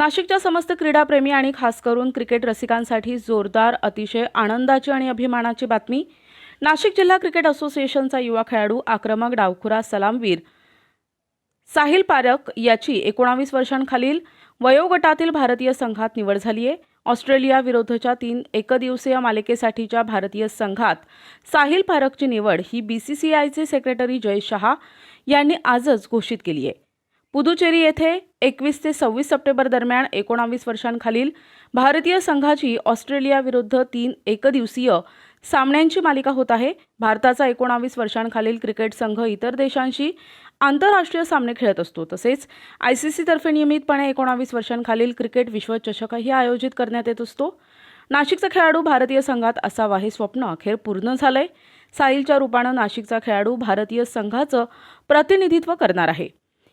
नाशिकच्या समस्त क्रीडाप्रेमी आणि खास करून क्रिकेट रसिकांसाठी जोरदार अतिशय आनंदाची आणि अभिमानाची बातमी. नाशिक जिल्हा क्रिकेट असोसिएशनचा युवा खेळाडू आक्रमक डावखुरा सलामवीर. साहिल पारख याची एकोणावीस वर्षांखालील वयोगटातील भारतीय संघात निवड झाली आहे ऑस्ट्रेलिया विरोधाच्या तीन एकदिवसीय मालिकेसाठीच्या भारतीय संघात साहिल पारखची निवड ही बी सी सी आयचे सेक्रेटरी जय शहा यांनी आजच घोषित केली आहे पुदुचेरी येथे एकवीस ते सव्वीस सप्टेंबर दरम्यान एकोणावीस वर्षांखालील भारतीय संघाची ऑस्ट्रेलियाविरुद्ध तीन एकदिवसीय सामन्यांची मालिका होत आहे. भारताचा एकोणावीस वर्षांखालील क्रिकेट संघ इतर देशांशी आंतरराष्ट्रीय सामने खेळत असतो. तसेच आय सी सीतर्फे नियमितपणे एकोणावीस वर्षांखालील क्रिकेट विश्वचषकही आयोजित करण्यात येत असतो. नाशिकचा खेळाडू भारतीय संघात असावा हे स्वप्न अखेर पूर्ण झालंय. साहिलच्या रूपानं नाशिकचा खेळाडू भारतीय संघाचं प्रतिनिधित्व करणार आहे.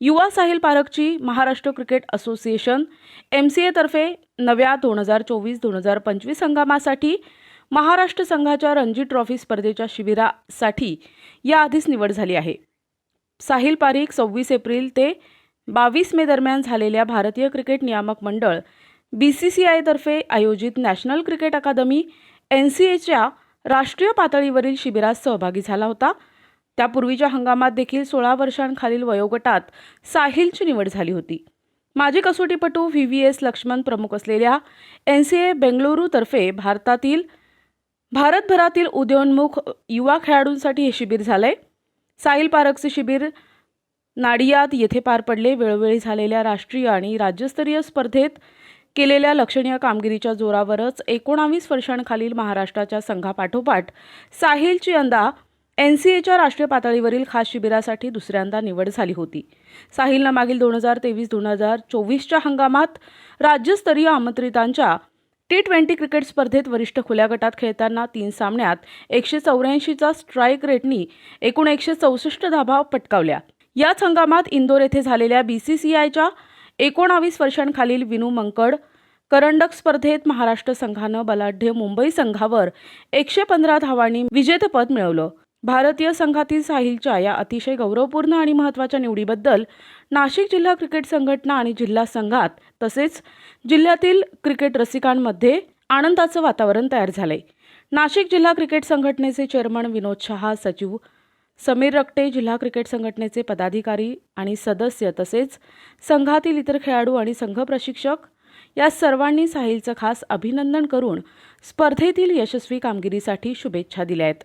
युवा Sahil पारखची Maharashtra cricket association M C एतर्फे नव्या दोन हजार चोवीस दोन हजार पंचवीस हंगामासाठी महाराष्ट्र संघाच्या रणजी ट्रॉफी स्पर्धेच्या शिबिरासाठी याआधीच निवड झाली आहे. साहिल पारीख सव्वीस एप्रिल ते बावीस मे दरम्यान झालेल्या भारतीय क्रिकेट नियामक मंडळ बी सी सी आयतर्फे आयोजित national cricket academy N C एच्या राष्ट्रीय पातळीवरील शिबिरात सहभागी झाला होता. त्यापूर्वीच्या हंगामात देखील सोळा वर्षांखालील वयोगटात साहिलची निवड झाली होती. माजी कसोटीपटू व्ही व्ही एस लक्ष्मण प्रमुख असलेल्या एन सी ए बेंगळुरूतर्फे भारतातील भारतभरातील उदयोन्मुख युवा खेळाडूंसाठी हे शिबिर झालंय. साहिल पारखचे शिबिर नाडियाद येथे पार पडले. वेळोवेळी झालेल्या राष्ट्रीय आणि राज्यस्तरीय स्पर्धेत केलेल्या लक्षणीय कामगिरीच्या जोरावरच एकोणावीस वर्षांखालील महाराष्ट्राच्या संघापाठोपाठ साहिलची यंदा एन सी एच्या राष्ट्रीय पातळीवरील खास शिबिरासाठी दुसऱ्यांदा निवड झाली होती. साहिलनं मागील दोन हजार तेवीस दोन हजार चोवीसच्या हंगामात राज्यस्तरीय आमंत्रितांच्या टी ट्वेंटी क्रिकेट स्पर्धेत वरिष्ठ खुल्या गटात खेळताना तीन सामन्यात एकशे चौऱ्याऐंशीचा स्ट्राईक रेटनी एकूण एकशे चौसष्ट धाबा पटकावल्या. याच हंगामात इंदोर येथे झालेल्या बी सी सी आयच्या एकोणावीस वर्षांखालील विनू मंकड करंडक स्पर्धेत महाराष्ट्र संघानं बलाढ्य मुंबई संघावर एकशे पंधरा धावांनी विजेतेपद मिळवलं. भारतीय संघातील साहिलच्या या अतिशय गौरवपूर्ण आणि महत्त्वाच्या निवडीबद्दल नाशिक जिल्हा क्रिकेट संघटना आणि जिल्हा संघात तसेच जिल्ह्यातील क्रिकेट रसिकांमध्ये आनंदाचं वातावरण तयार झालंय. नाशिक जिल्हा क्रिकेट संघटनेचे चेअरमन विनोद शहा सचिव समीर रक्टे जिल्हा क्रिकेट संघटनेचे पदाधिकारी आणि सदस्य तसेच संघातील इतर खेळाडू आणि संघ प्रशिक्षक या सर्वांनी साहिलचं खास अभिनंदन करून स्पर्धेतील यशस्वी कामगिरीसाठी शुभेच्छा दिल्या आहेत.